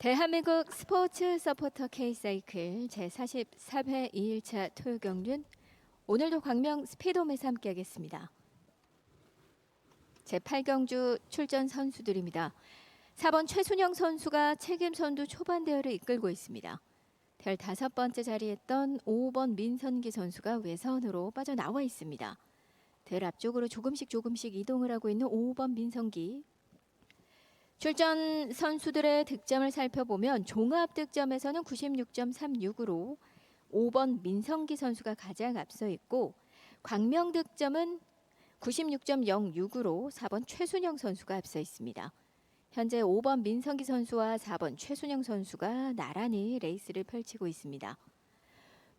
대한민국 스포츠 서포터 K사이클 제44회 2일차 토요 경륜 오늘도 광명 스피드홈에서 함께하겠습니다. 제8경주 출전 선수들입니다. 4번 최순영 선수가 책임 선두 초반 대열을 이끌고 있습니다. 대열 다섯 번째 자리에 있던 5번 민선기 선수가 외선으로 빠져나와 있습니다. 대열 앞쪽으로 조금씩 조금씩 이동을 하고 있는 5번 민선기 출전 선수들의 득점을 살펴보면 종합 득점에서는 96.36으로 5번 민성기 선수가 가장 앞서 있고 광명 득점은 96.06으로 4번 최순영 선수가 앞서 있습니다. 현재 5번 민성기 선수와 4번 최순영 선수가 나란히 레이스를 펼치고 있습니다.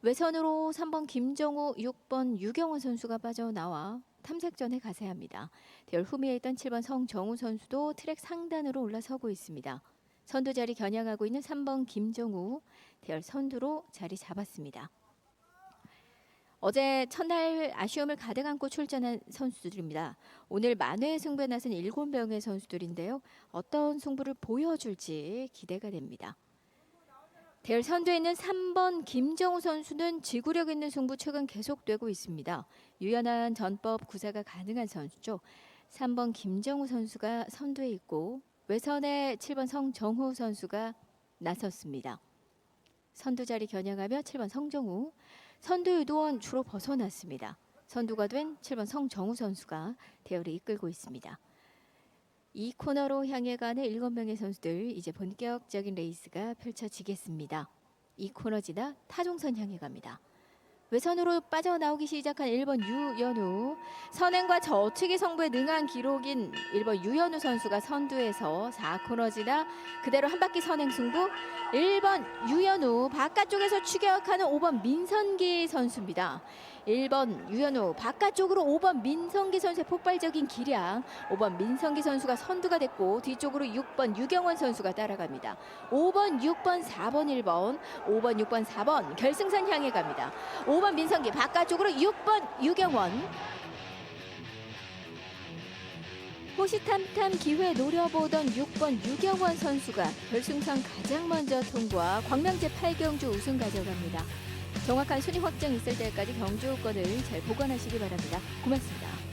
외선으로 3번 김정우, 6번 유경원 선수가 빠져나와 탐색전에 가세합니다. 대열 후미에 있던 7번 성정우 선수도 트랙 상단으로 올라서고 있습니다. 선두 자리 겨냥하고 있는 3번 김정우 대열 선두로 자리 잡았습니다. 어제 첫날 아쉬움을 가득 안고 출전한 선수들입니다. 오늘 만회의 승부에 나선 7명의 선수들인데요. 어떤 승부를 보여줄지 기대가 됩니다. 대열 선두에 있는 3번 김정우 선수는 지구력 있는 승부 최근 계속되고 있습니다. 유연한 전법 구사가 가능한 선수죠. 3번 김정우 선수가 선두에 있고 외선에 7번 성정후 선수가 나섰습니다. 선두 자리 겨냥하며 7번 성정우, 선두 유도원 주로 벗어났습니다. 선두가 된 7번 성정우 선수가 대열을 이끌고 있습니다. 이 코너로 향해 가는 7명의 선수들 이제 본격적인 레이스가 펼쳐지겠습니다. 이 코너 지나 타종선 향해 갑니다. 외선으로 빠져나오기 시작한 1번 유연우 선행과 저측의 성부에 능한 기록인 1번 유연우 선수가 선두에서 4코너 지나 그대로 한 바퀴 선행 승부 1번 유연우 바깥쪽에서 추격하는 5번 민선기 선수입니다. 1번 유연우 바깥쪽으로 5번 민성기 선수의 폭발적인 기량 5번 민성기 선수가 선두가 됐고 뒤쪽으로 6번 유경원 선수가 따라갑니다. 5번, 6번, 4번, 1번 5번, 6번, 4번 결승선 향해 갑니다. 5번 민성기 바깥쪽으로 6번 유경원 호시탐탐 기회 노려보던 6번 유경원 선수가 결승선 가장 먼저 통과 광명제 8경주 우승 가져갑니다. 정확한 순위 확정 있을 때까지 경주권을 잘 보관하시기 바랍니다. 고맙습니다.